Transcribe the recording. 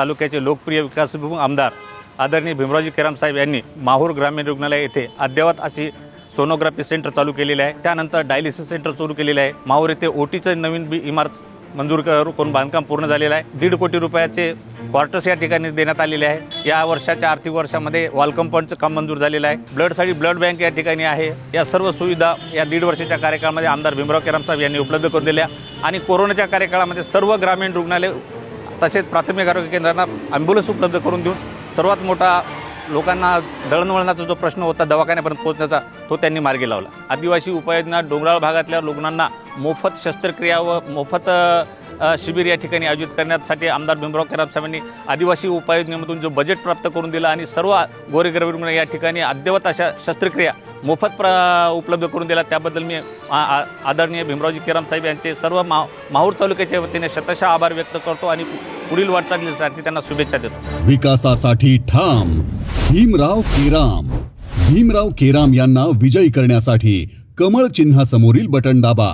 तालुक्याचे लोकप्रिय विकासभिमुख आमदार आदरणीय भीमरावजी केराम साहेब यांनी माहूर ग्रामीण रुग्णालय येथे अद्ययावत अशी सोनोग्राफी सेंटर चालू केलेले आहे. त्यानंतर डायलिसिस सेंटर सुरू केलेले आहे. माहूर येथे ओटीचं नवीन बी इमारत मंजूर करून बांधकाम पूर्ण झालेलं आहे. दीड कोटी रुपयाचे क्वार्टर्स या ठिकाणी देण्यात आलेले आहे. या वर्षाच्या आर्थिक वर्षामध्ये वॉल कंपाऊंडचं काम मंजूर झालेलं आहे. ब्लडसाठी ब्लड बँक या ठिकाणी आहे. या सर्व सुविधा या दीड वर्षाच्या कार्यकाळामध्ये आमदार भीमराव केराम साहेब यांनी उपलब्ध करून दिल्या. आणि कोरोनाच्या कार्यकाळामध्ये सर्व ग्रामीण रुग्णालय तसेच प्राथमिक आरोग्य केंद्रांना ॲम्ब्युलन्स उपलब्ध करून देऊन सर्वात मोठा लोकांना दळणवळणाचा जो प्रश्न होता दवाखान्यापर्यंत पोहोचण्याचा तो त्यांनी मार्गी लावला. आदिवासी उपाययोजना डोंगराळ भागातल्या रुग्णांना मोफत शस्त्रक्रिया व मोफत शिबिर या ठिकाणी आयोजित करण्यासाठी आमदार भीमराव केराम साहेबांनी आदिवासी उपाययोजनेमधून जो बजेट प्राप्त करून दिला आणि सर्व गोरेगरीब या ठिकाणी अद्ययावत अशा शस्त्रक्रिया मोफत प्र उपलब्ध करून दिला. त्याबद्दल मी आदरणीय भीमरावजी केराम साहेब यांचे सर्व मा माहूर तालुक्याच्या वतीने शतशः आभार व्यक्त करतो आणि पुढील वाटचालीसाठी त्यांना शुभेच्छा देतो. विकासासाठी ठाम भीमराव केराम. भीमराव केराम यांना विजयी करण्यासाठी कमळ चिन्हासमोरील बटन दाबा.